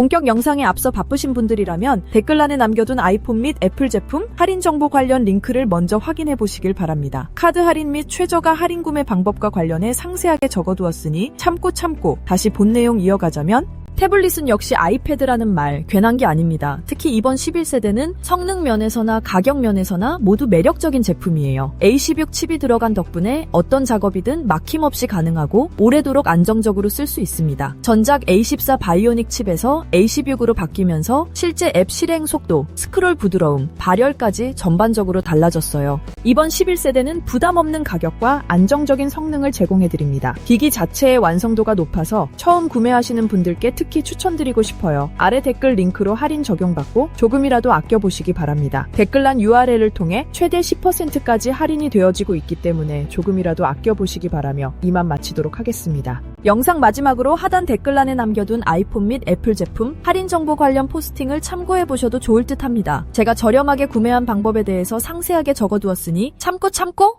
본격 영상에 앞서 바쁘신 분들이라면 댓글란에 남겨둔 아이폰 및 애플 제품 할인 정보 관련 링크를 먼저 확인해 보시길 바랍니다. 카드 할인 및 최저가 할인 구매 방법과 관련해 상세하게 적어두었으니 참고 참고 다시 본 내용 이어가자면 태블릿은 역시 아이패드라는 말 괜한 게 아닙니다. 특히 이번 11세대는 성능 면에서나 가격 면에서나 모두 매력적인 제품이에요. A16 칩이 들어간 덕분에 어떤 작업이든 막힘없이 가능하고 오래도록 안정적으로 쓸 수 있습니다. 전작 A14 바이오닉 칩에서 A16으로 바뀌면서 실제 앱 실행 속도, 스크롤 부드러움, 발열까지 전반적으로 달라졌어요. 이번 11세대는 부담 없는 가격과 안정적인 성능을 제공해드립니다. 기기 자체의 완성도가 높아서 처음 구매하시는 분들께 특히 추천드리고 싶어요. 아래 댓글 링크로 할인 적용받고 조금이라도 아껴보시기 바랍니다. 댓글란 URL을 통해 최대 10%까지 할인이 되어지고 있기 때문에 조금이라도 아껴보시기 바라며 이만 마치도록 하겠습니다. 영상 마지막으로 하단 댓글란에 남겨둔 아이폰 및 애플 제품 할인 정보 관련 포스팅을 참고해보셔도 좋을 듯 합니다. 제가 저렴하게 구매한 방법에 대해서 상세하게 적어두었으니 참고 참고